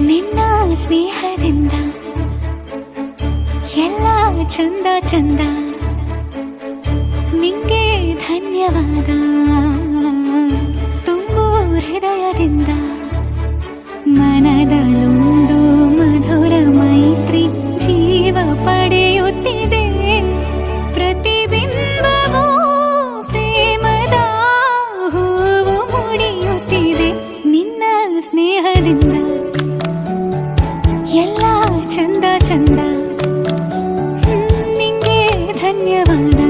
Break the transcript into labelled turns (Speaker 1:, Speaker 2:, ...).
Speaker 1: ನಿನ್ನ ಸ್ನೇಹದಿಂದ ಎಲ್ಲ ಚಂದ ಚಂದ. ನಿಂಗೆ ಧನ್ಯವಾದ. ತುಂಬು ಹೃದಯದಿಂದ ಮನದಲ್ಲೊಂದು ಮಧುರ ಮೈತ್ರಿ ಜೀವ ಪಡೆ. ಚಂದ ಚಂದ ನಿಂಗೆ ಧನ್ಯವಾದ